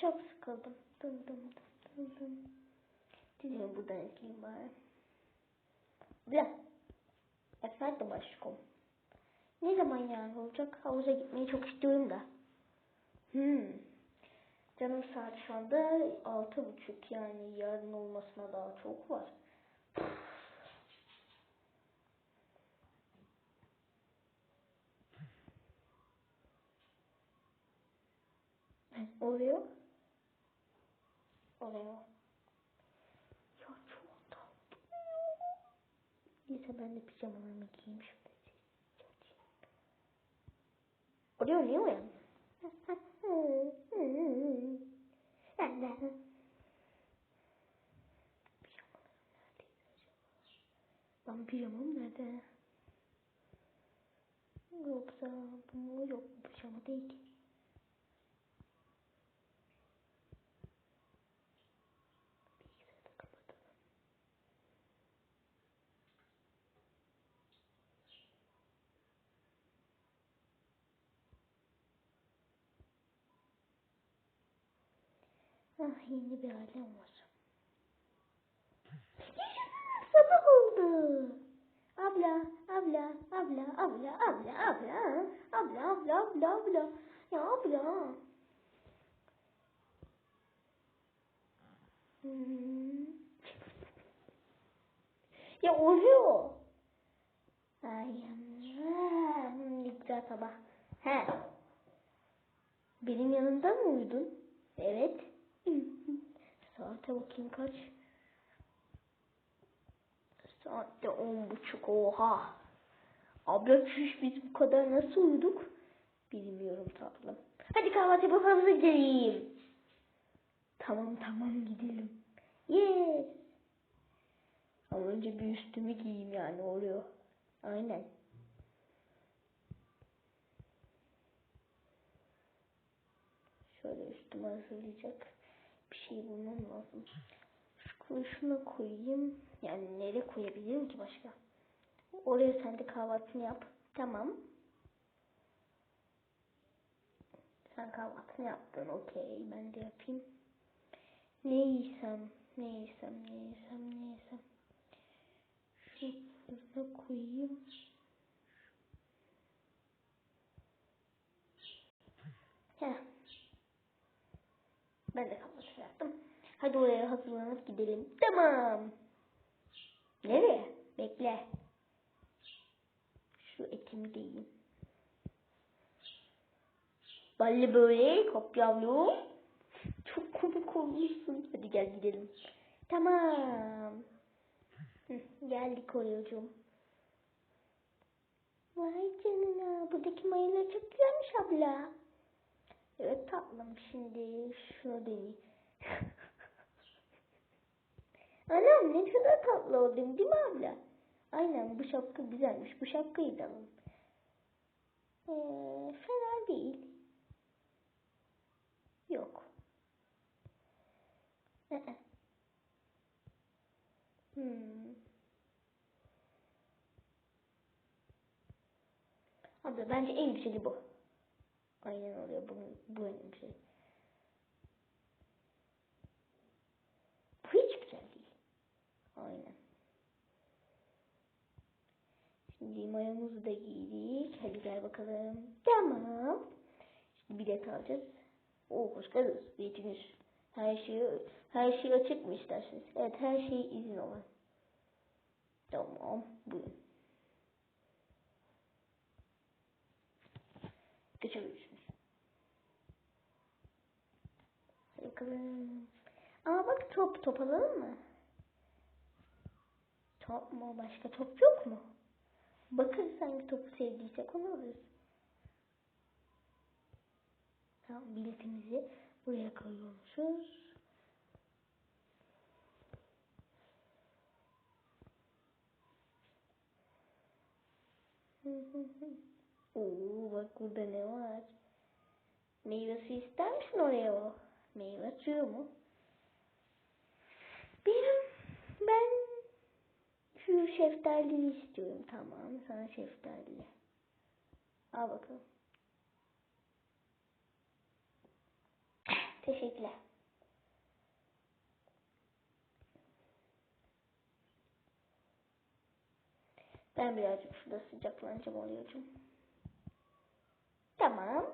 Çok sıkıldım. Dım dım dım dım. Dizimi buradan ekleyeyim bari. Bla. Efendim aşkım. Ne zaman yani olacak? Havuza gitmeyi çok istiyorum da. Hmm. Canım saat şu anda altı buçuk yani yarın olmasına daha çok var. Oluyor. Oluyor. Ya çok tatlı. Neyse ben de pijamalarımı giyeyim şurada. Oluyor niye uyandın? Ben de. Pijamam nerede? Yoksa bu yok pijama değil ki. Ah yeni bir alem var. Sabah oldu. Abla, abla, abla, abla, abla, abla, abla, abla, abla, abla. Ya abla. Hmm. Ya oluyor. Ay hmm, ne güzel sabah. He. Benim yanımda mı uyudun? Evet. Saate bakayım kaç. Saatte on buçuk oha. Abla çüş biz bu kadar nasıl uyuduk? Bilmiyorum tatlım. Hadi kahvaltı yapıp havuza gidelim. Tamam tamam gidelim. Yes. Ama önce bir üstümü giyeyim yani oluyor. Aynen. Şöyle üstüme hazırlayacak şey bulmam lazım. Şu şuna koyayım. Yani nereye koyabilirim ki başka? Oraya sen de kahvaltını yap. Tamam. Sen kahvaltını yaptın. Okey. Ben de yapayım. Ne yiysem, ne yiysem, ne yiysem, ne yiysem. Şuraya koyayım. Heh. Ben de. Hadi oraya hazırlanıp gidelim. Tamam. Nereye? Bekle. Şu etimi de yiyeyim. Ballı böyle kopyavlu. Çok komik olmuşsun. Hadi gel gidelim. Tamam. Hı, geldik Oreo'cum. Vay canına. Buradaki mayalar çok güzelmiş abla. Evet tatlım. Şimdi şunu deneyeyim. Anam ne kadar tatlı oldun değil mi abla? Aynen bu şapka güzelmiş. Bu şapkayı da alalım. Ee, fena değil. Yok. Hmm. Abla bence en güzeli bu. Aynen oluyor. Bu, bu en güzeli. Bu hiç güzel değil. Aynen. Şimdi mayomuzu da giydik. Hadi gel bakalım. Tamam. Şimdi bilet alacağız. Oo hoş geldiniz. Biletiniz. Her şey her şey açık mı isterseniz? Evet her şey izin olan. Tamam. Buyurun. Geçebilirsiniz. Hadi bakalım. Aa bak top top alalım mı? Top mu? Başka top yok mu? Bakarız hangi topu sevdiysek onu alırız. Tamam biletimizi buraya koyuyormuşuz. Oo bak burada ne var? Meyve suyu ister misin oraya o? Meyve suyu mu? Benim ben şu şeftalili istiyorum. Tamam sana şeftalili. Al bakalım. Teşekkürler. Ben birazcık şurada sıcaklanacağım oluyorcum. Tamam.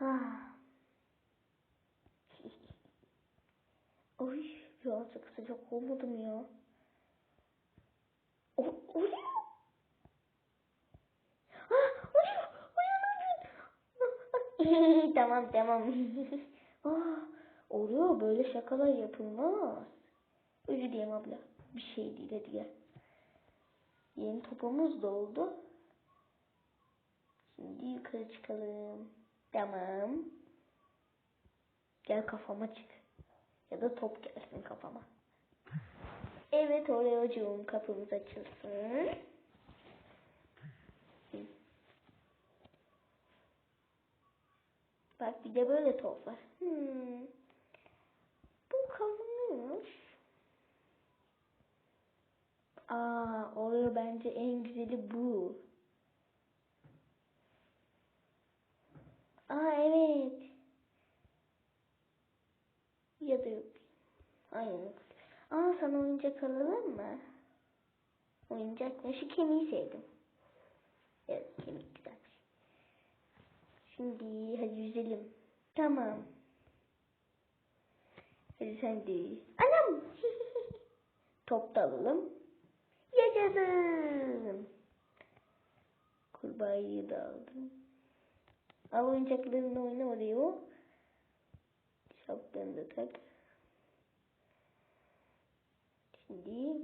Ah. Oy birazcık sıcak olmadım ya. O, oluyor. Ah, oluyor. Uyanamıyorum. tamam tamam. ah, oluyor böyle şakalar yapılmaz. Özür dilerim abla. Bir şey değil hadi gel. Yeni topumuz doldu. Şimdi yukarı çıkalım. Tamam. Gel kafama çık. Ya da top gelsin kafama. Evet Oreo'cuğum kapımız açılsın. Bak bir de böyle top var. Hmm. Bu kalınmış. Aa, Oreo bence en güzeli bu. Aa evet. Ya da yok. Aynen. Aa sana oyuncak alalım mı? Oyuncak mı? Şu kemiği sevdim. Evet kemik güzelmiş. Şimdi hadi yüzelim. Tamam. Hadi sen de. Anam. Top da alalım. Yaşasın. Kurbağayı da aldım. Al oyuncaklarını oyna. Şapkanı da tak. Şimdi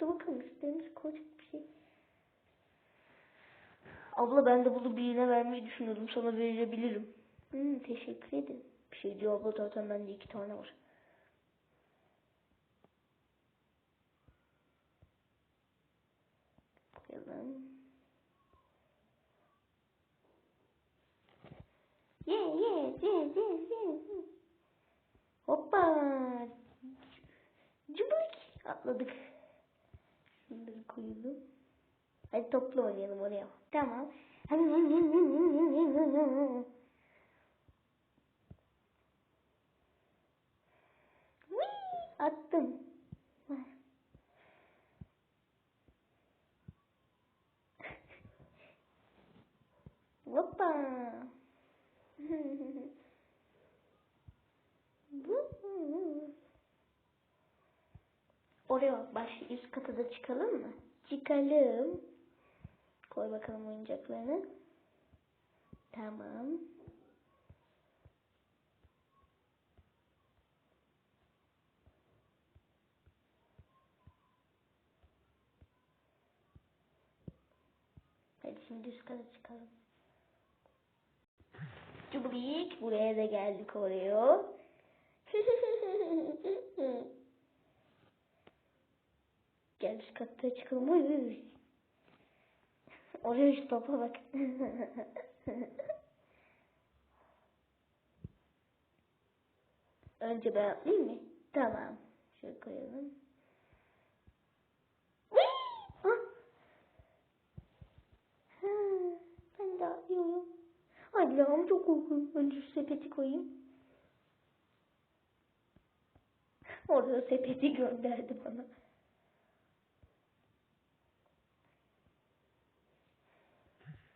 dur bakalım üstlerimiz koyacak bir şey. Abla ben de bunu birine vermeyi düşünüyordum. Sana verebilirim. Hmm, teşekkür ederim. Bir şey diyor abla zaten bende iki tane var. Koyalım. Yeah, yeah, yeah, yeah, yeah. Hoppa. Cıbık. Atladık. Şunları koyalım. Hadi topla oynayalım oraya. Tamam. Oraya bak baş üst kata da çıkalım mı? Çıkalım. Koy bakalım oyuncaklarını. Tamam. Hadi şimdi üst kata çıkalım. Cubrik buraya da geldik oraya. Üst katta çıkalım. Uy, uy, uy. Oraya şu topa bak. Önce ben atlayayım mı? Tamam. Şöyle koyalım. Ah! Ben de atlıyorum. Allah'ım çok korkuyorum. Önce şu sepeti koyayım. Orada sepeti gönderdi bana.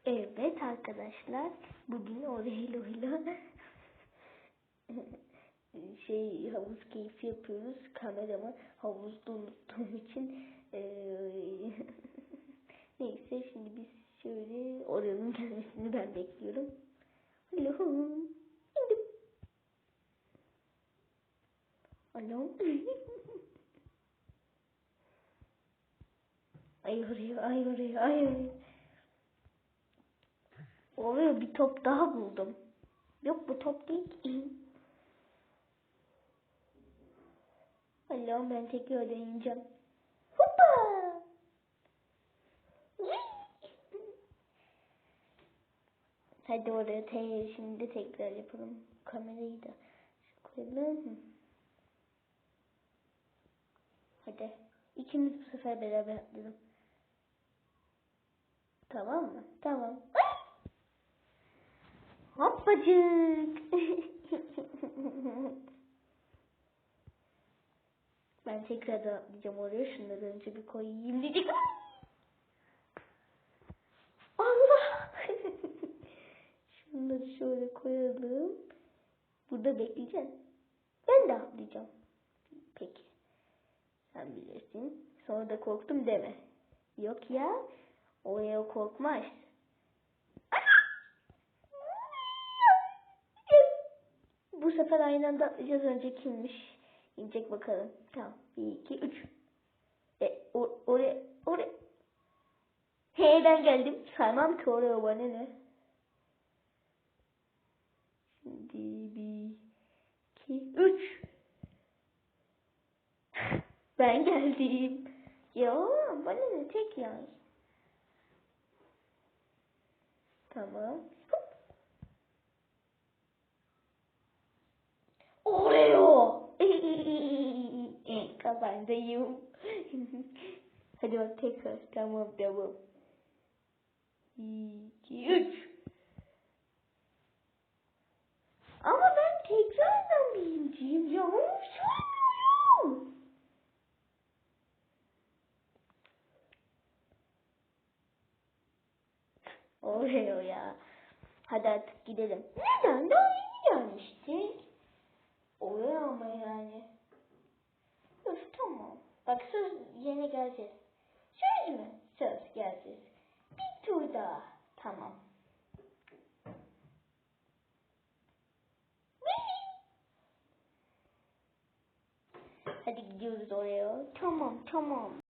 Evet arkadaşlar bugün Orelo'yla şey havuz keyfi yapıyoruz. Kameramı havuzda unuttuğum için eee, neyse şimdi biz şöyle Oreo'nun gelmesini ben bekliyorum. İndim. Allah'ım. ay oraya ay oraya ay oraya. Oraya bir top daha buldum. Yok bu top değil. Allah'ım ben tekrar deneyeceğim. Hoppa! Hadi oraya te şimdi tekrar yapalım. Kamerayı da koyalım. Hadi. İkimiz bu sefer beraber atlayalım. Tamam mı? Tamam. Hoppacık. ben tekrar da atlayacağım oraya. Şunları önce bir koyayım dedik. Allah. Şunları şöyle koyalım. Burada bekleyeceğim. Ben de atlayacağım. Peki. Sen bilirsin. Sonra da korktum deme. Yok ya. Oraya korkmaz. Bu sefer aynı anda atlayacağız. Önce kimmiş? İnecek bakalım. Tamam. Bir, iki, üç. E, o, oraya, oraya. He ben geldim. Saymam ki oraya bana ne. Şimdi bir, iki, üç. Ben geldim. Ya bana ne tek yani. Tamam. Hop. Oreo. Kafandayım. Hadi bak tekrar. Tamam tamam. İki, üç. Ama ben tekrardan birinciyim ya. Söylüyorum. Oreo ya. Hadi artık gidelim. Neden? Daha yeni gelmiştik. Oreo ama yani. Öf tamam. Bak söz yine geleceğiz. Söz mü? Söz geleceğiz. Bir tur daha. Tamam. Hadi gidiyoruz oraya. Tamam tamam.